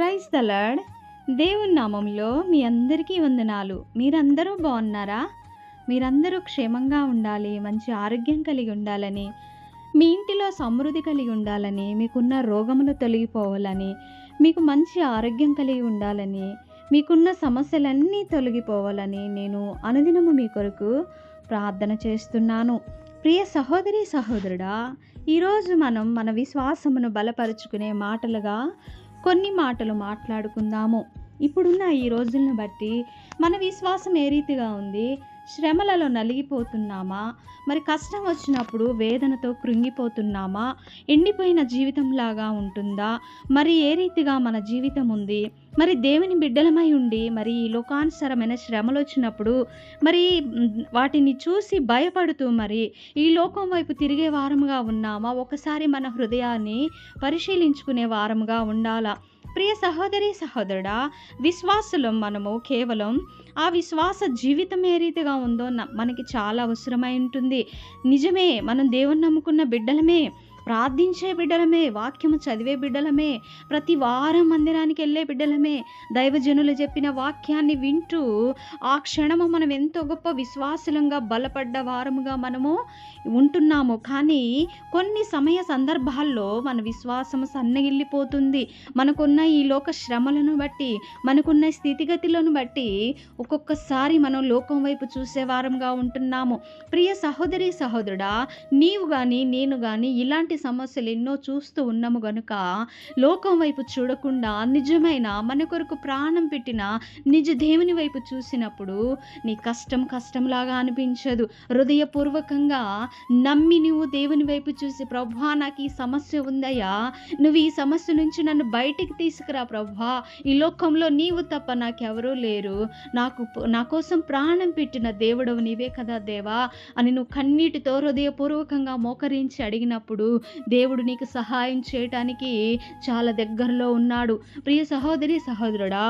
Praise తలాడ్ దేవుని నామంలో మీ అందరికీ వందనాలు. మీరందరూ బాగున్నారా? మీరందరూ క్షేమంగా ఉండాలి మంచి ఆరోగ్యం కలిగి ఉండాలని మీ ఇంటిలో సమృద్ధి కలిగి ఉండాలని మీకున్న రోగములు తొలగిపోవాలని మీకు మంచి ఆరోగ్యం కలిగి ఉండాలని మీకున్న సమస్యలన్నీ తొలగిపోవాలని నేను అనుదినము మీ కొరకు ప్రార్థన చేస్తున్నాను. ప్రియ సహోదరి సహోదరుడా ఈరోజు మనం మన విశ్వాసమును బలపరుచుకునే మాటలుగా కొన్ని మాటలు మాట్లాడుకుందాము. ఇప్పుడున్న ఈ రోజులను బట్టి మన విశ్వాసం ఏ రీతిగా ఉంది? శ్రమలలో నలిగిపోతున్నామా? మరి కష్టం వచ్చినప్పుడు వేదనతో కృంగిపోతున్నామా? ఎండిపోయిన జీవితంలాగా ఉంటుందా? మరి ఏ రీతిగా మన జీవితం ఉంది? మరి దేవుని బిడ్డలమై ఉండి మరి ఈ లోకానుసరమైన శ్రమలు వచ్చినప్పుడు మరి వాటిని చూసి భయపడుతూ మరి ఈ లోకం వైపు తిరిగే వారముగా ఉన్నామా? ఒకసారి మన హృదయాన్ని పరిశీలించుకునే వారముగా ఉండాలా? ప్రియ సహోదరి సహోదరుడా విశ్వాసులం మనము కేవలం ఆ విశ్వాస జీవితం ఏ రీతిగా ఉందో మనకి చాలా అవసరమై ఉంటుంది. నిజమే మనం దేవుని నమ్ముకున్న బిడ్డలమే. ప్రార్థించే బిడ్డలమే వాక్యము చదివే బిడ్డలమే ప్రతి వారం మందిరానికి వెళ్ళే బిడ్డలమే. దైవజనులు చెప్పిన వాక్యాన్ని వింటూ ఆ క్షణము మనం ఎంతో గొప్ప విశ్వాసులంగా బలపడ్డ వారముగా మనము ఉంటున్నాము. కానీ కొన్ని సమయ సందర్భాల్లో మన విశ్వాసం సన్నగిల్లిపోతుంది. మనకున్న ఈ లోక శ్రమలను బట్టి మనకున్న స్థితిగతులను బట్టి ఒక్కొక్కసారి మనం లోకం వైపు చూసే వారంగా ఉంటున్నాము. ప్రియ సహోదరి సహోదరుడా నీవు కానీ నేను కానీ ఇలాంటి సమస్యలు ఎన్నో చూస్తూ ఉన్నాము గనుక లోకం వైపు చూడకుండా నిజమైన మన కొరకు ప్రాణం పెట్టిన నిజ దేవుని వైపు చూసినప్పుడు నీ కష్టం కష్టంలాగా అనిపించదు. హృదయపూర్వకంగా నమ్మి నువ్వు దేవుని వైపు చూసి ప్రభా నాకు ఈ సమస్య ఉందయ్యా. నువ్వు ఈ సమస్య నుంచి నన్ను బయటికి తీసుకురా ప్రభా. ఈ లోకంలో నీవు తప్ప నాకెవరూ లేరు. నాకు నా కోసం ప్రాణం పెట్టిన దేవుడవు నీవే కదా దేవా అని నువ్వు కన్నీటితో హృదయపూర్వకంగా మోకరించి అడిగినప్పుడు దేవుడు నీకు సహాయం చేయటానికి చాలా దగ్గరలో ఉన్నాడు. ప్రియ సహోదరి సహోదరుడా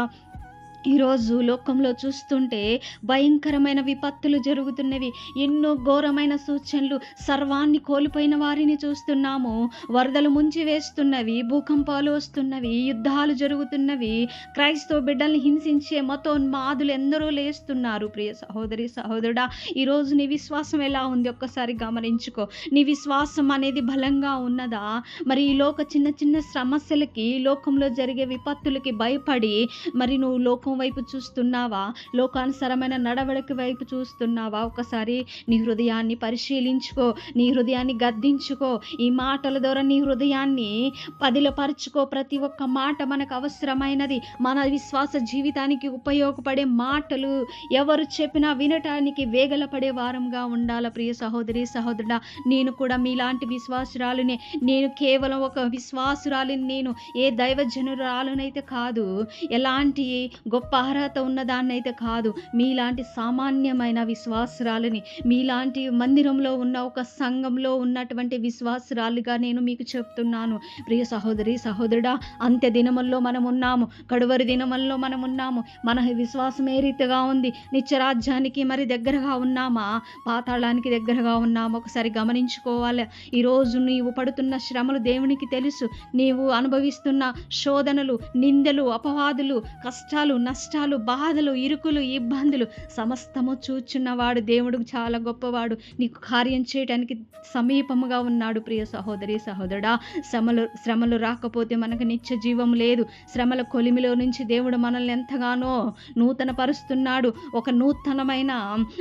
ఈరోజు లోకంలో చూస్తుంటే భయంకరమైన విపత్తులు జరుగుతున్నవి. ఎన్నో ఘోరమైన సూచనలు సర్వాన్ని కోల్పోయిన వారిని చూస్తున్నాము. వరదలు ముంచి వేస్తున్నవి భూకంపాలు వస్తున్నవి యుద్ధాలు జరుగుతున్నవి. క్రైస్తవ బిడ్డల్ని హింసించే మతోన్మాదులు ఎందరో లేస్తున్నారు. ప్రియ సహోదరి సహోదరుడా ఈరోజు నీ విశ్వాసం ఎలా ఉంది? ఒక్కసారి గమనించుకో. నీ విశ్వాసం అనేది బలంగా ఉన్నదా? మరి ఈ లోక చిన్న చిన్న సమస్యలకి లోకంలో జరిగే విపత్తులకి భయపడి మరి నువ్వు లోకం వైపు చూస్తున్నావా? లోకానుసరమైన నడవడిక వైపు చూస్తున్నావా? ఒకసారి నీ హృదయాన్ని పరిశీలించుకో నీ హృదయాన్ని గద్దించుకో. ఈ మాటల ద్వారా నీ హృదయాన్ని పదిలపరుచుకో. ప్రతి ఒక్క మాట మనకు అవసరమైనది. మన విశ్వాస జీవితానికి ఉపయోగపడే మాటలు ఎవరు చెప్పినా వినటానికి వేగలపడే వారంగా ఉండాల ప్రియ సహోదరి సహోదరుడా. నేను కూడా మీలాంటి విశ్వాసురాలునే. నేను కేవలం ఒక విశ్వాసురాలిని నేను. ఏ దైవజనురాలునైతే కాదు ఎలాంటి గొప్ప అర్హత ఉన్నదాన్నైతే కాదు. మీలాంటి సామాన్యమైన విశ్వాసురాలని మీలాంటి మందిరంలో ఉన్న ఒక సంఘంలో ఉన్నటువంటి విశ్వాసురాలుగా నేను మీకు చెప్తున్నాను. ప్రియ సహోదరి సహోదరుడా అంత్య దినముల్లో మనం ఉన్నాము కడువరి దినముల్లో మనం ఉన్నాము. మన విశ్వాసం ఏ రీతిగా ఉంది? నిత్యరాజ్యానికి మరి దగ్గరగా ఉన్నామా? పాతాళానికి దగ్గరగా ఉన్నాము? ఒకసారి గమనించుకోవాలి. ఈరోజు నీవు పడుతున్న శ్రమలు దేవునికి తెలుసు. నీవు అనుభవిస్తున్న శోధనలు నిందలు అపవాదులు కష్టాలు నష్టాలు బాధలు ఇరుకులు ఇబ్బందులు సమస్తము చూచున్నవాడు దేవుడు చాలా గొప్పవాడు. నీకు కార్యం చేయడానికి సమీపముగా ఉన్నాడు ప్రియ సహోదరి సహోదరుడా. శ్రమలు శ్రమలు రాకపోతే మనకు నిత్య జీవం లేదు. శ్రమల కొలిమిలో నుంచి దేవుడు మనల్ని ఎంతగానో నూతన పరుస్తున్నాడు ఒక నూతనమైన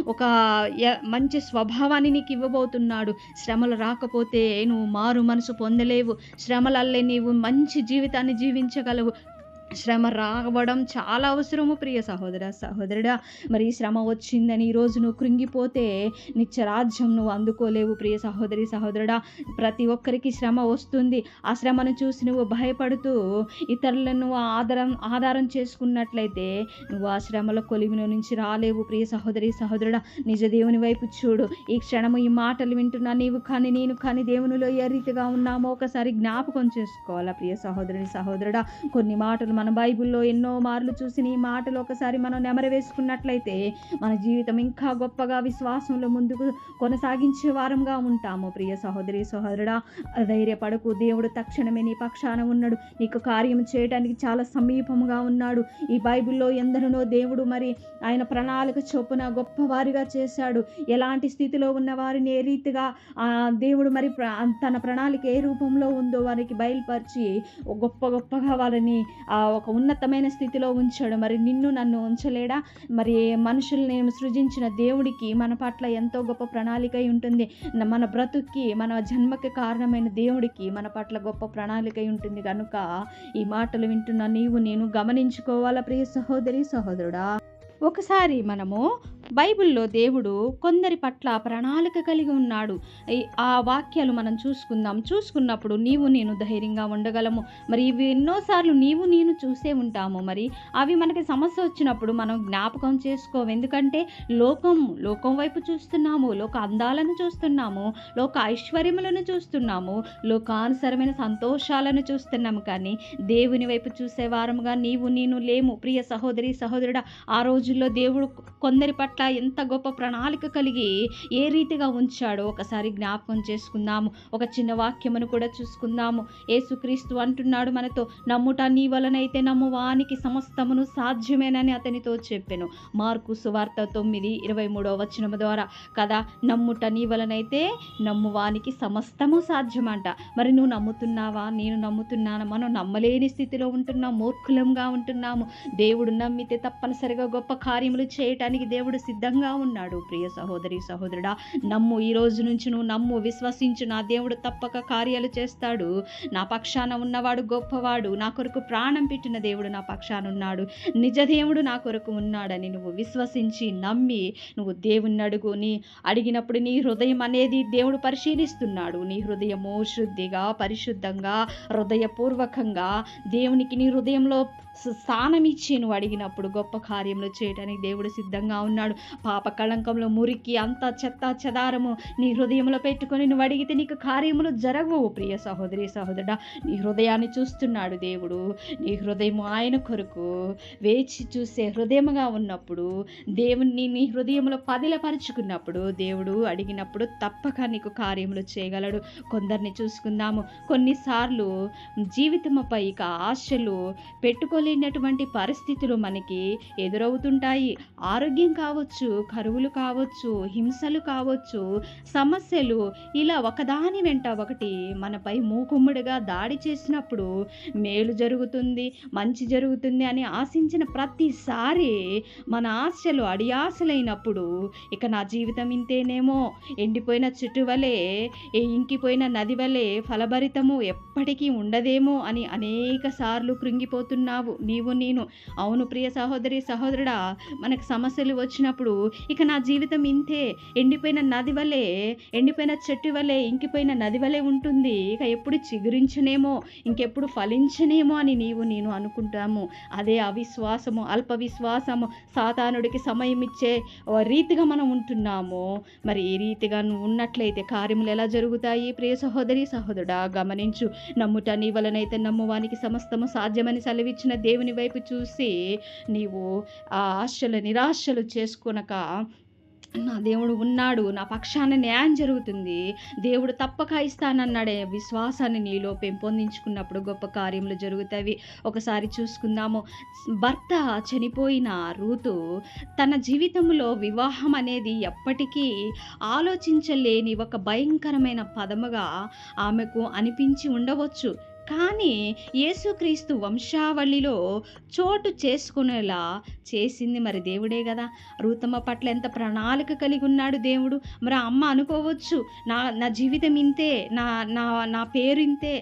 ఒక మంచి స్వభావాన్ని నీకు ఇవ్వబోతున్నాడు. శ్రమలు రాకపోతే నువ్వు మారు మనసు పొందలేవు. శ్రమలల్లే నీవు మంచి జీవితాన్ని జీవించగలవు. శ్రమ రావడం చాలా అవసరము ప్రియ సహోదర సహోదరుడా. మరి ఈ శ్రమ వచ్చిందని ఈరోజు నువ్వు కృంగిపోతే నిత్య రాజ్యం నువ్వు అందుకోలేవు ప్రియ సహోదరి సహోదరుడా. ప్రతి ఒక్కరికి శ్రమ వస్తుంది. ఆ శ్రమను చూసి నువ్వు భయపడుతూ ఇతరులను ఆధారం ఆధారం చేసుకున్నట్లయితే నువ్వు ఆ శ్రమల కొలిమిన నుంచి రాలేవు ప్రియ సహోదరి సహోదరుడా. నిజ దేవుని వైపు చూడు. ఈ క్షణము ఈ మాటలు వింటున్నా నీవు కానీ నేను కానీ దేవునిలో ఏ రీతిగా ఉన్నామో ఒకసారి జ్ఞాపకం చేసుకోవాలా ప్రియ సహోదరుని సహోదరుడా. కొన్ని మాటలు మన బైబిల్లో ఎన్నో మార్లు చూసిన ఈ మాటలు ఒకసారి మనం నెమరవేసుకున్నట్లయితే మన జీవితం ఇంకా గొప్పగా విశ్వాసంలో ముందుకు కొనసాగించే వారంగా ఉంటాము. ప్రియ సహోదరి సహోదరుడా ధైర్యపడకు. దేవుడు తక్షణమే నీ పక్షాన ఉన్నాడు. నీకు కార్యం చేయడానికి చాలా సమీపంగా ఉన్నాడు. ఈ బైబిల్లో ఎందరినో దేవుడు మరి ఆయన ప్రణాళిక చొప్పున గొప్పవారిగా చేశాడు. ఎలాంటి స్థితిలో ఉన్న వారిని ఏ రీతిగా దేవుడు మరి ప్ర- తన ప్రణాళిక ఏ రూపంలో ఉందో వారికి బయలుపరిచి గొప్ప గొప్పగా వాళ్ళని ఆ ఒక ఉన్నతమైన స్థితిలో ఉంచాడు. మరి నిన్ను నన్ను ఉంచలేడా? మరి మనుషుల్ని సృజించిన దేవుడికి మన పట్ల ఎంతో గొప్ప ప్రణాళిక ఉంటుంది. మన బ్రతుక్కి మన జన్మకి కారణమైన దేవుడికి మన పట్ల గొప్ప ప్రణాళిక ఉంటుంది. కనుక ఈ మాటలు వింటున్న నీవు నేను గమనించుకోవాలా ప్రియ సహోదరి సహోదరుడా? ఒకసారి మనము బైబిల్లో దేవుడు కొందరి పట్ల ప్రణాళిక కలిగి ఉన్నాడు. ఈ- ఆ వాక్యాలు మనం చూసుకుందాం. చూసుకున్నప్పుడు నీవు నేను ధైర్యంగా ఉండగలము. మరి ఇవి ఎన్నోసార్లు నీవు నేను చూసే ఉంటాము. మరి అవి మనకి సమస్య వచ్చినప్పుడు మనం జ్ఞాపకం చేసుకోము. ఎందుకంటే లోకం లోకం వైపు చూస్తున్నాము. లోక అందాలను చూస్తున్నాము. లోక ఐశ్వర్యములను చూస్తున్నాము. లోకానుసరమైన సంతోషాలను చూస్తున్నాము. కానీ దేవుని వైపు చూసే వారముగా నీవు నేను లేము. ప్రియ సహోదరి సహోదరుడా ఆ రోజు రోజుల్లో దేవుడు కొందరి పట్ల ఎంత గొప్ప ప్రణాళిక కలిగి ఏ రీతిగా ఉంచాడో ఒకసారి జ్ఞాపకం చేసుకుందాము. ఒక చిన్న వాక్యమును కూడా చూసుకుందాము. ఏసుక్రీస్తు అంటున్నాడు మనతో నమ్ముట నీ వలనైతే నమ్మువానికి సమస్తమును సాధ్యమేనని అతనితో చెప్పాను. మార్కు సువార్త తొమ్మిది ఇరవై మూడవ వచనము ద్వారా. కదా నమ్ముట నీ వలనైతే నమ్మువానికి సమస్తము సాధ్యమంట. మరి నువ్వు నమ్ముతున్నావా? నేను నమ్ముతున్నాను? మనం నమ్మలేని స్థితిలో ఉంటున్నాం మూర్ఖులంగా ఉంటున్నాము. దేవుడు నమ్మితే తప్పనిసరిగా గొప్ప కార్యములు చేయటానికి దేవుడు సిద్ధంగా ఉన్నాడు. ప్రియ సహోదరి సహోదరుడా నమ్ము ఈ రోజు నుంచి నువ్వు నమ్ము విశ్వసించు. నా దేవుడు తప్పక కార్యాలు చేస్తాడు. నా పక్షాన ఉన్నవాడు గొప్పవాడు. నా కొరకు ప్రాణం పెట్టిన దేవుడు నా పక్షాన ఉన్నాడు. నిజ దేవుడు నా కొరకు ఉన్నాడని నువ్వు విశ్వసించి నమ్మి నువ్వు దేవుణ్ణి అడుగు. నీ అడిగినప్పుడు నీ హృదయం అనేది దేవుడు పరిశీలిస్తున్నాడు. నీ హృదయము శుద్ధిగా పరిశుద్ధంగా హృదయపూర్వకంగా దేవునికి నీ హృదయంలో స్థానం ఇచ్చి నువ్వు అడిగినప్పుడు గొప్ప కార్యములు చేయడానికి దేవుడు సిద్ధంగా ఉన్నాడు. పాప కళంకంలో మురికి అంత చెత్త చెదారము నీ హృదయంలో పెట్టుకొని నువ్వు అడిగితే నీకు కార్యములు జరగవు. ప్రియ సహోదరి సహోదరుడా నీ హృదయాన్ని చూస్తున్నాడు దేవుడు. నీ హృదయము ఆయన కొరకు వేచి చూసే హృదయముగా ఉన్నప్పుడు దేవుణ్ణి నీ హృదయంలో పదిలపరుచుకున్నప్పుడు దేవుడు అడిగినప్పుడు తప్పక నీకు కార్యములు చేయగలడు. కొందరిని చూసుకుందాము. కొన్నిసార్లు జీవితముపై ఇక ఆశలు పెట్టుకోలే పెట్టుకోలేనటువంటి పరిస్థితులు మనకి ఎదురవుతుంటాయి. ఆరోగ్యం కావచ్చు కరువులు కావచ్చు హింసలు కావచ్చు సమస్యలు ఇలా ఒకదాని వెంట ఒకటి మనపై మూకుమ్ముడిగా దాడి చేసినప్పుడు మేలు జరుగుతుంది మంచి జరుగుతుంది అని ఆశించిన ప్రతిసారి మన ఆశలు అడియాసలైనప్పుడు ఇక నా జీవితం ఇంతేనేమో. ఎండిపోయిన చెట్టు వలె ఏ ఇంకిపోయిన నది వలె ఫలభరితము ఎప్పటికీ ఉండదేమో అని అనేక సార్లు కృంగిపోతున్నావు. నీవు నేను. అవును ప్రియ సహోదరి సహోదరుడా మనకు సమస్యలు వచ్చినప్పుడు ఇక నా జీవితం ఇంతే. ఎండిపోయిన నది వలె ఎండిపోయిన చెట్టు వలె ఇంకిపోయిన నది వలె ఉంటుంది. ఇక ఎప్పుడు చిగురించనేమో ఇంకెప్పుడు ఫలించనేమో అని నీవు నేను అనుకుంటాము. అదే అవిశ్వాసము అల్ప విశ్వాసము సాతానుడికి సమయం ఇచ్చే ఓ రీతిగా మనం ఉంటున్నాము. మరి ఈ రీతిగా నువ్వు ఉన్నట్లయితే కార్యములు ఎలా జరుగుతాయి? ప్రియ సహోదరి సహోదరుడా గమనించు. నమ్ముట నీ వలనైతే నమ్మువానికి సమస్తము సాధ్యమని సెలవిచ్చిన దేవుని వైపు చూసి నీవు ఆ ఆశలు నిరాశలు చేసుకునక నా దేవుడు ఉన్నాడు నా పక్షాన న్యాయం జరుగుతుంది. దేవుడు తప్పక ఇస్తానన్నాడే. విశ్వాసాన్ని నీలో పెంపొందించుకున్నప్పుడు గొప్ప కార్యములు జరుగుతాయి. ఒకసారి చూసుకుందాము. భర్త చనిపోయిన రూతు తన జీవితంలో వివాహం అనేది ఎప్పటికీ ఆలోచించలేని ఒక భయంకరమైన పదముగా ఆమెకు అనిపించి ఉండవచ్చు. కానీ యేసుక్రీస్తు వంశావళిలో చోటు చేసుకునేలా చేసింది మరి దేవుడే కదా. రూతమ్మ పట్ల ఎంత ప్రణాళిక కలిగి ఉన్నాడు దేవుడు. మరి అమ్మ అనుకోవచ్చు నా నా జీవితం ఇంతే నా నా నా పేరు ఇంతే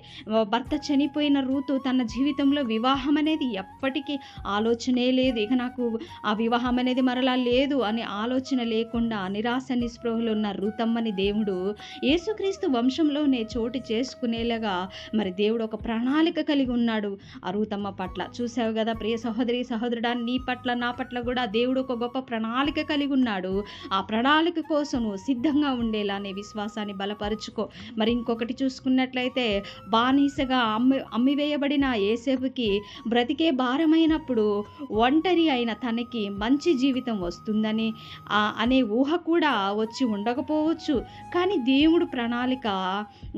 భర్త చనిపోయిన రూతు తన జీవితంలో వివాహం అనేది ఎప్పటికీ ఆలోచనే లేదు. ఇక నాకు ఆ వివాహం అనేది మరలా లేదు అనే ఆలోచన లేకుండా నిరాశ నిస్పృహలు ఉన్న రూతమ్మని దేవుడు యేసుక్రీస్తు వంశంలోనే చోటు చేసుకునేలాగా మరి దేవుడు ఒక ప్రణాళిక కలిగి ఉన్నాడు. అరుతమ్మ పట్ల. చూసావు కదా ప్రియ సహోదరి సహోదరుడా నీ పట్ల నా పట్ల కూడా దేవుడు ఒక గొప్ప ప్రణాళిక కలిగి ఉన్నాడు. ఆ ప్రణాళిక కోసం నువ్వు సిద్ధంగా ఉండేలానే విశ్వాసాన్ని బలపరుచుకో. మరి ఇంకొకటి చూసుకున్నట్లయితే బానిసగా అమ్మి అమ్మివేయబడిన ఏసేపుకి బ్రతికే భారమైనప్పుడు ఒంటరి అయిన తనకి మంచి జీవితం వస్తుందని అనే ఊహ కూడా వచ్చి ఉండకపోవచ్చు. కానీ దేవుడు ప్రణాళిక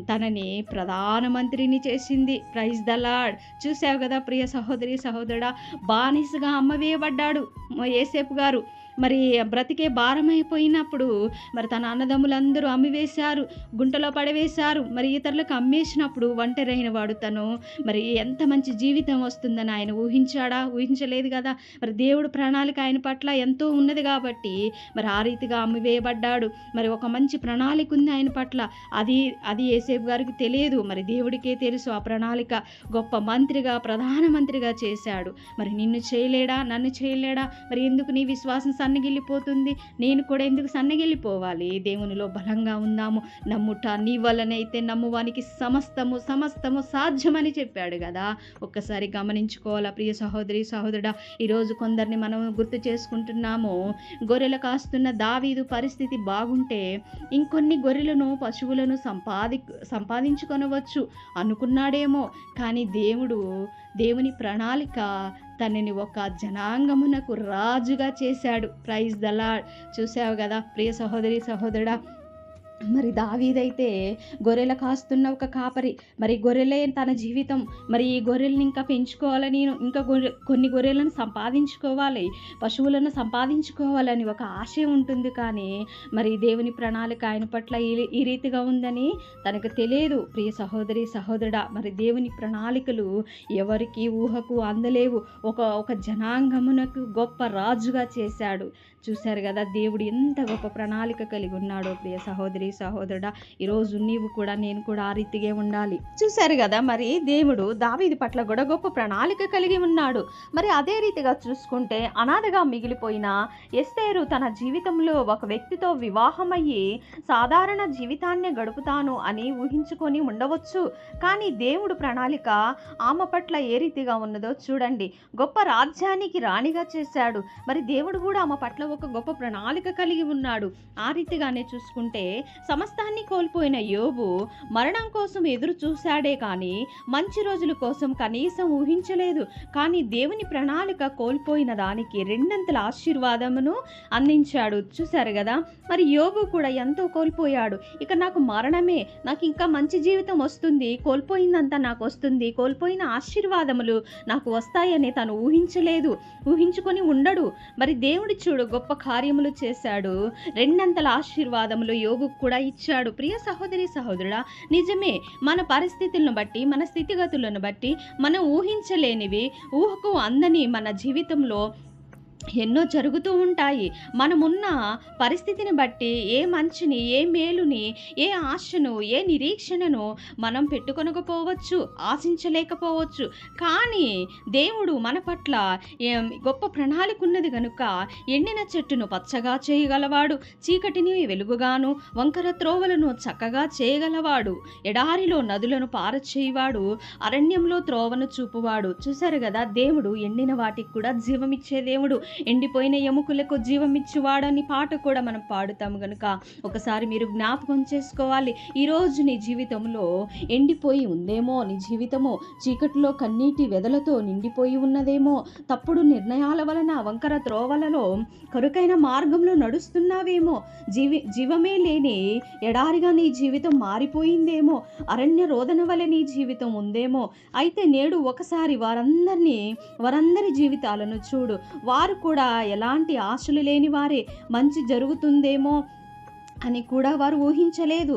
తనని ప్రధానమంత్రిని చేసింది. ప్రైజ్ ద లాడ్ చూసావు కదా ప్రియ సహోదరి సహోదరుడా? బానిసగా అమ్మవేయబడ్డాడు ఏసేపు గారు. మరి బ్రతికే భారమైపోయినప్పుడు మరి తన అన్నదమ్ములందరూ అమ్మివేశారు గుంటలో పడవేశారు మరి ఇతరులకు అమ్మేసినప్పుడు ఒంటరైన వాడు తను. మరి ఎంత మంచి జీవితం వస్తుందని ఆయన ఊహించాడా? ఊహించలేదు కదా. మరి దేవుడు ప్రణాళిక ఆయన పట్ల ఎంతో ఉన్నది కాబట్టి మరి ఆ రీతిగా అమ్మివేయబడ్డాడు. మరి ఒక మంచి ప్రణాళిక ఉంది ఆయన పట్ల. అది అది ఏసేపు గారికి తెలియదు. మరి దేవుడికే తెలుసు ఆ ప్రణాళిక. గొప్ప మంత్రిగా ప్రధానమంత్రిగా చేశాడు. మరి నిన్ను చేయలేడా? నన్ను చేయలేడా? మరి ఎందుకు నీ విశ్వాసం సన్నగిల్లిపోతుంది. నేను కూడా ఎందుకు సన్నగిల్లిపోవాలి? దేవునిలో బలంగా ఉందాము. నమ్ముట నీ వల్లనైతే నమ్మువానికి సమస్తము సమస్తము సాధ్యమని చెప్పాడు కదా. ఒక్కసారి గమనించుకోవాలా ప్రియ సహోదరి సహోదరుడా. ఈరోజు కొందరిని మనం గుర్తు చేసుకుంటున్నాము. గొర్రెలు కాస్తున్న దావీదు పరిస్థితి బాగుంటే ఇంకొన్ని గొర్రెలను పశువులను సంపాది సంపాదించుకొనవచ్చు అనుకున్నాడేమో. కానీ దేవుడు దేవుని ప్రణాళిక తనని ఒక జనాంగమునకు రాజుగా చేశాడు. ప్రైజ్ దలా చూసావు కదా ప్రియ సహోదరి సహోదరుడా మరి దావీదైతే గొర్రెల కాస్తున్న ఒక కాపరి. మరి గొర్రెలే తన జీవితం. మరి ఈ గొర్రెల్ని ఇంకా పెంచుకోవాలని ఇంకా గొర్రె కొన్ని గొర్రెలను సంపాదించుకోవాలి పశువులను సంపాదించుకోవాలని ఒక ఆశ ఉంటుంది కానీ మరి దేవుని ప్రణాళిక ఆయన పట్ల ఈ ఈ రీతిగా ఉందని తనకు తెలియదు. ప్రియ సహోదరి సహోదరుడా మరి దేవుని ప్రణాళికలు ఎవరికి ఊహకు అందలేవు. ఒక ఒక జనాంగమునకు గొప్ప రాజుగా చేశాడు. చూశారు కదా దేవుడు ఎంత గొప్ప ప్రణాళిక కలిగి ఉన్నాడో ప్రియ సహోదరి సహోదరుడా. ఈరోజు నీవు కూడా నేను కూడా ఆ రీతిగా ఉండాలి. చూశారు కదా మరి దేవుడు దావీది పట్ల కూడా గొప్ప ప్రణాళిక కలిగి ఉన్నాడు. మరి అదే రీతిగా చూసుకుంటే అనాథగా మిగిలిపోయిన ఎస్తేరు తన జీవితంలో ఒక వ్యక్తితో వివాహమయ్యి సాధారణ జీవితాన్ని గడుపుతాను అని ఊహించుకొని ఉండవచ్చు. కానీ దేవుడు ప్రణాళిక ఆమె పట్ల ఏ రీతిగా ఉన్నదో చూడండి. గొప్ప రాజ్యానికి రాణిగా చేశాడు. మరి దేవుడు కూడా ఆమె పట్ల ఒక గొప్ప ప్రణాళిక కలిగి ఉన్నాడు. ఆ రీతిగానే చూసుకుంటే సమస్తాన్ని కోల్పోయిన యోబు మరణం కోసం ఎదురు చూశాడే కానీ మంచి రోజుల కోసం కనీసం ఊహించలేదు. కానీ దేవుని ప్రణాళిక కోల్పోయిన దానికి రెండంతల ఆశీర్వాదమును అందించాడు. చూశారు కదా? మరి యోబు కూడా ఎంతో కోల్పోయాడు. ఇక నాకు మరణమే నాకు ఇంకా మంచి జీవితం వస్తుంది కోల్పోయిందంతా నాకు వస్తుంది కోల్పోయిన ఆశీర్వాదములు నాకు వస్తాయని తను ఊహించలేదు. ఊహించుకొని ఉండడు. మరి దేవుడు చూడు గొప్ప కార్యములు చేశాడు. రెండంతల ఆశీర్వాదములు యోగుకు కూడా ఇచ్చాడు. ప్రియ సహోదరి సహోదరుడా నిజమే మన పరిస్థితులను బట్టి మన స్థితిగతులను బట్టి మనం ఊహించలేనివి. ఊహకు అందని మన జీవితంలో ఎన్నో జరుగుతూ ఉంటాయి. మనమున్న పరిస్థితిని బట్టి ఏ మంచిని ఏ మేలుని ఏ ఆశను ఏ నిరీక్షణను మనం పెట్టుకొనకపోవచ్చు ఆశించలేకపోవచ్చు. కానీ దేవుడు మన పట్ల ఏం గొప్ప ప్రణాళిక ఉన్నది కనుక ఎండిన చెట్టును పచ్చగా చేయగలవాడు చీకటిని వెలుగుగాను వంకర త్రోవలను చక్కగా చేయగలవాడు ఎడారిలో నదులను పారచేయవాడు అరణ్యంలో త్రోవను చూపువాడు. చూశారు కదా దేవుడు ఎండిన వాటికి కూడా జీవమిచ్చే దేవుడు. ఎండిపోయిన ఎముకలకు జీవమిచ్చువాడని పాట కూడా మనం పాడుతాము గనుక ఒకసారి మీరు జ్ఞాపకం చేసుకోవాలి. ఈరోజు నీ జీవితంలో ఎండిపోయి ఉందేమో నీ జీవితము చీకటిలో కన్నీటి వెదలతో నిండిపోయి ఉన్నదేమో తప్పుడు నిర్ణయాల వలన వంకర త్రోవలలో కరుకైన మార్గంలో నడుస్తున్నావేమో జీవి జీవమే లేని ఎడారిగా నీ జీవితం మారిపోయిందేమో అరణ్య రోదన వలె నీ జీవితం ఉందేమో అయితే నేడు ఒకసారి వారందరినీ వారందరి జీవితాలను చూడు. వారు కూడా ఎలాంటి ఆశలు లేని వారే. మంచి జరుగుతుందేమో అని కూడా వారు ఊహించలేదు.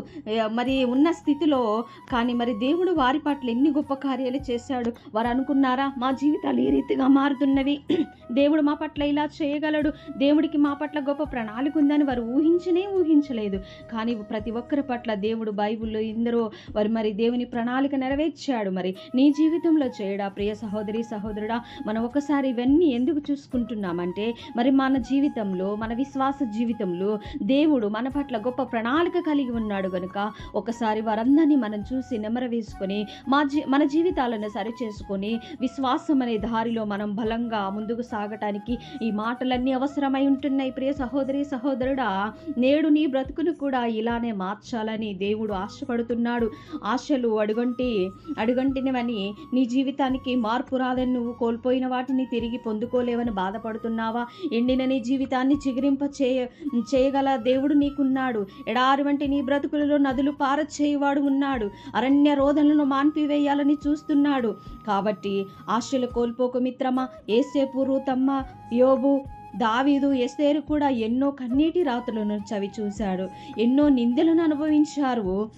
మరి ఉన్న స్థితిలో కానీ మరి దేవుడు వారి పట్ల ఎన్ని గొప్ప కార్యాలు చేశాడు? వారు అనుకున్నారా మా జీవితాలు ఈ రీతిగా మారుతున్నవి? దేవుడు మా పట్ల ఇలా చేయగలడు. దేవుడికి మా పట్ల గొప్ప ప్రణాళిక ఉందని వారు ఊహించనే ఊహించలేదు. కానీ ప్రతి ఒక్కరి పట్ల దేవుడు బైబిల్లో ఎందరో వారు మరి దేవుని ప్రణాళిక నెరవేర్చాడు మరి. నీ జీవితంలో చేయడా ప్రియ సహోదరి సహోదరుడా? మనం ఒకసారి ఇవన్నీ ఎందుకు చూసుకుంటున్నామంటే మరి మన జీవితంలో మన విశ్వాస జీవితంలో దేవుడు మన పట్ల గొప్ప ప్రణాళిక కలిగి ఉన్నాడు గనుక ఒకసారి వారందరినీ మనం చూసి నెమర వేసుకొని మా జీ మన జీవితాలను సరిచేసుకొని విశ్వాసం అనే దారిలో మనం బలంగా ముందుకు సాగటానికి ఈ మాటలన్నీ అవసరమై ఉంటున్నాయి. ప్రియ సహోదరి సహోదరుడా నేడు నీ బ్రతుకును కూడా ఇలానే మార్చాలని దేవుడు ఆశపడుతున్నాడు. ఆశలు అడుగంటి అడుగంటినవని నీ జీవితానికి మార్పు రాదని నువ్వు కోల్పోయిన వాటిని తిరిగి పొందుకోలేవని బాధపడుతున్నావా? ఎండిన నీ జీవితాన్ని చిగురింప చేయ చేయగల దేవుడు ఉన్నాడు. ఎడారి వంటి నీ బ్రతుకులలో నదులు పారచేయువాడు ఉన్నాడు. అరణ్య రోధనలను మాన్పివేయాలని చూస్తున్నాడు. కాబట్టి ఆశలు కోల్పోకు మిత్రమా ఏసేపు రూతమ్మ యోబు దావీదు ఎస్తేరు కూడా ఎన్నో కన్నీటి రాత్రులను చవి చూశాడు ఎన్నో నిందలను అనుభవించారు.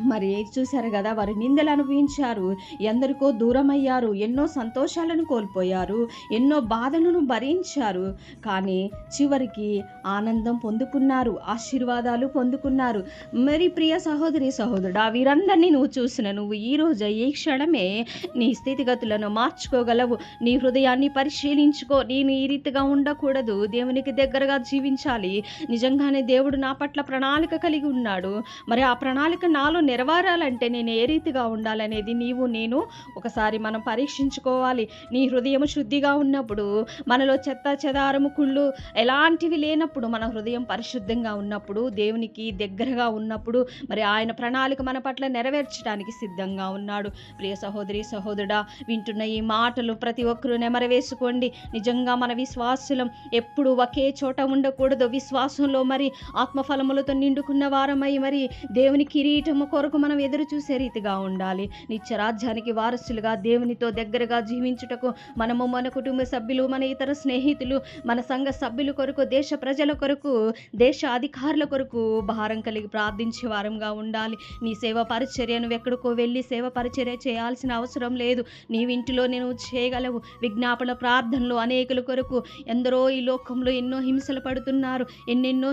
మరి చూశారు కదా? వారు నిందలు అనుభవించారు. ఎందరికో దూరం అయ్యారు ఎన్నో సంతోషాలను కోల్పోయారు. ఎన్నో బాధలను భరించారు. కానీ చివరికి ఆనందం పొందుకున్నారు. ఆశీర్వాదాలు పొందుకున్నారు. మరి ప్రియ సహోదరి సహోదరుడు వీరందరినీ నువ్వు చూసిన నువ్వు ఈ ఈ క్షణమే నీ స్థితిగతులను మార్చుకోగలవు. నీ హృదయాన్ని పరిశీలించుకో. నేను ఈ రీతిగా ఉండకూడదు. దేవునికి దగ్గరగా జీవించాలి. నిజంగానే దేవుడు నా పట్ల ప్రణాళిక కలిగి ఉన్నాడు. మరి ఆ ప్రణాళిక నాలో నెరవేరాలంటే నేను ఏ రీతిగా ఉండాలనేది నీవు నేను ఒకసారి మనం పరీక్షించుకోవాలి. నీ హృదయం శుద్ధిగా ఉన్నప్పుడు మనలో చెత్త చెదారము కుళ్ళు ఎలాంటివి లేనప్పుడు మన హృదయం పరిశుద్ధంగా ఉన్నప్పుడు దేవునికి దగ్గరగా ఉన్నప్పుడు మరి ఆయన ప్రణాళిక మన పట్ల నెరవేర్చడానికి సిద్ధంగా ఉన్నాడు. ప్రియ సహోదరి సహోదరుడా వింటున్న ఈ మాటలు ప్రతి ఒక్కరూ నెమరవేసుకోండి నిజంగా మన విశ్వాసులం ఎప్పుడు ఒకే చోట ఉండకూడదు. విశ్వాసంలో మరి ఆత్మఫలములతో నిండుకున్న వారమై మరి దేవుని కిరీటము కొరకు మనం ఎదురు చూసే రీతిగా ఉండాలి. నిత్య రాజ్యానికి వారసులుగా దేవునితో దగ్గరగా జీవించుటకు మనము మన కుటుంబ సభ్యులు మన ఇతర స్నేహితులు మన సంఘ సభ్యుల కొరకు దేశ ప్రజల కొరకు దేశ అధికారుల కొరకు భారం కలిగి ప్రార్థించే వారంగా ఉండాలి. నీ సేవ పరిచర్య నువ్వు ఎక్కడికో వెళ్ళి సేవ పరిచర్య చేయాల్సిన అవసరం లేదు. నీ ఇంటిలో నేను చేయగలవు. విజ్ఞాపన ప్రార్థనలు అనేకుల కొరకు ఎందరో ఈ లోకంలో ఎన్నో హింసలు పడుతున్నారు. ఎన్నెన్నో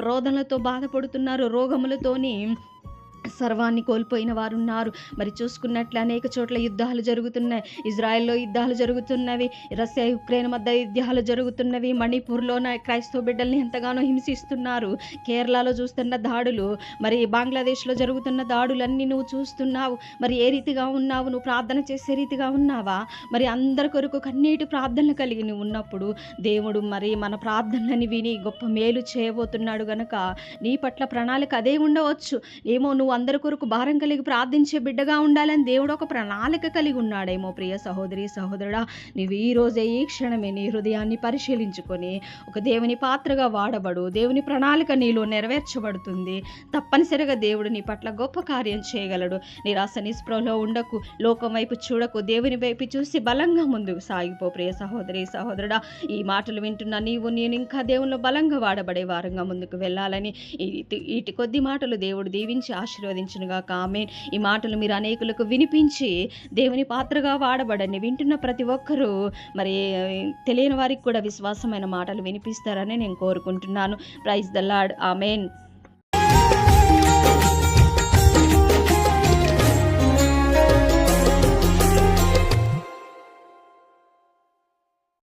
రోదనలతో బాధపడుతున్నారు. రోగములతోని సర్వాన్ని కోల్పోయిన వారు ఉన్నారు మరి చూసుకున్నట్లు అనేక చోట్ల యుద్ధాలు జరుగుతున్నాయి. ఇజ్రాయెల్లో యుద్ధాలు జరుగుతున్నవి. రష్యా యుక్రెయిన్ మధ్య యుద్ధాలు జరుగుతున్నవి. మణిపూర్లో క్రైస్తవ బిడ్డల్ని ఎంతగానో హింసిస్తున్నారు. కేరళలో చూస్తున్న దాడులు మరి బంగ్లాదేశ్లో జరుగుతున్న దాడులన్నీ నువ్వు చూస్తున్నావు. మరి ఏ రీతిగా ఉన్నావు? నువ్వు ప్రార్థన చేసే రీతిగా ఉన్నావా? మరి అందరి కొరకు కన్నీటి ప్రార్థనలు కలిగి నువ్వు ఉన్నప్పుడు దేవుడు మరి మన ప్రార్థనలని విని గొప్ప మేలు చేయబోతున్నాడు గనక నీ పట్ల ప్రణాళిక అదే ఉండవచ్చు. ఏమో నువ్వు అందరి కొరకు భారం కలిగి ప్రార్థించే బిడ్డగా ఉండాలని దేవుడు ఒక ప్రణాళిక కలిగి ఉన్నాడేమో ప్రియ సహోదరి సహోదరుడా. నీవు ఈ రోజే ఈ క్షణమే నీ హృదయాన్ని పరిశీలించుకొని ఒక దేవుని పాత్రగా వాడబడు. దేవుని ప్రణాళిక నీలో నెరవేర్చబడుతుంది. తప్పనిసరిగా దేవుడు నీ పట్ల గొప్ప కార్యం చేయగలడు. నిరాశ నిస్పృహలో ఉండకు. లోకం వైపు చూడకు. దేవుని వైపు చూసి బలంగా ముందుకు సాగిపో ప్రియ సహోదరి సహోదరుడా. ఈ మాటలు వింటున్న నీవు నేను ఇంకా దేవునిలో బలంగా వాడబడే వారంగా ముందుకు వెళ్ళాలని ఈ- కొద్ది మాటలు దేవుడు దీవించి ఆశీర్వదించునుగా కామె ఈ మాటలు మీరు అనేకులకు వినిపించి దేవుని పాత్రగా వాడబడండి. వింటున్న ప్రతి ఒక్కరూ మరి తెలియని వారికి కూడా విశ్వాసమైన మాటలు వినిపిస్తారని నేను కోరుకుంటున్నాను. Praise the lord amen